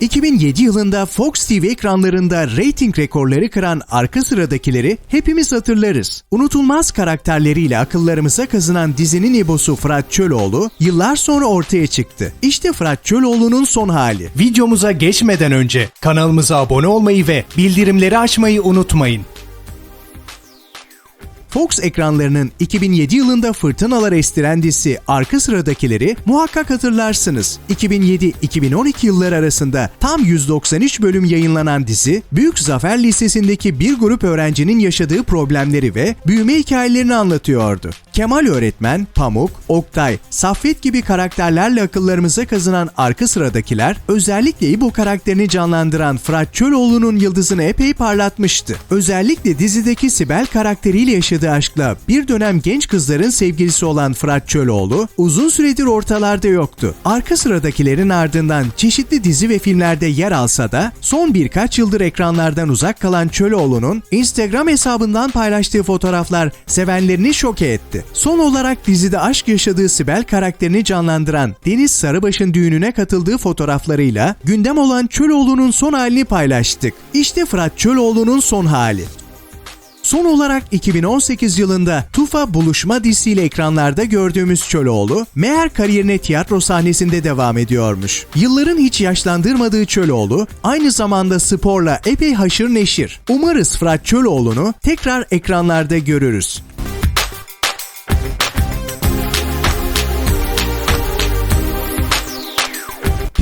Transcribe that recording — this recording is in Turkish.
2007 yılında Fox TV ekranlarında reyting rekorları kıran arka sıradakileri hepimiz hatırlarız. Unutulmaz karakterleriyle akıllarımıza kazınan dizinin ibosu Fırat Çöloğlu yıllar sonra ortaya çıktı. İşte Fırat Çöloğlu'nun son hali. Videomuza geçmeden önce kanalımıza abone olmayı ve bildirimleri açmayı unutmayın. Fox ekranlarının 2007 yılında fırtınalar estiren dizisi Arka Sıradakileri muhakkak hatırlarsınız. 2007-2012 yılları arasında tam 193 bölüm yayınlanan dizi, Büyük Zafer Lisesi'ndeki bir grup öğrencinin yaşadığı problemleri ve büyüme hikayelerini anlatıyordu. Kemal öğretmen, Pamuk, Oktay, Saffet gibi karakterlerle akıllarımıza kazınan arka sıradakiler özellikle İbo karakterini canlandıran Fırat Çöloğlu'nun yıldızını epey parlatmıştı. Özellikle dizideki Sibel karakteriyle yaşadığı aşkla bir dönem genç kızların sevgilisi olan Fırat Çöloğlu uzun süredir ortalarda yoktu. Arka sıradakilerin ardından çeşitli dizi ve filmlerde yer alsa da son birkaç yıldır ekranlardan uzak kalan Çöloğlu'nun Instagram hesabından paylaştığı fotoğraflar sevenlerini şoke etti. Son olarak dizide aşk yaşadığı Sibel karakterini canlandıran Deniz Sarıbaş'ın düğününe katıldığı fotoğraflarıyla gündem olan Çöloğlu'nun son halini paylaştık. İşte Fırat Çöloğlu'nun son hali. Son olarak 2018 yılında Tufa Buluşma dizisiyle ekranlarda gördüğümüz Çöloğlu, meğer kariyerine tiyatro sahnesinde devam ediyormuş. Yılların hiç yaşlandırmadığı Çöloğlu, aynı zamanda sporla epey haşır neşir. Umarız Fırat Çöloğlu'nu tekrar ekranlarda görürüz.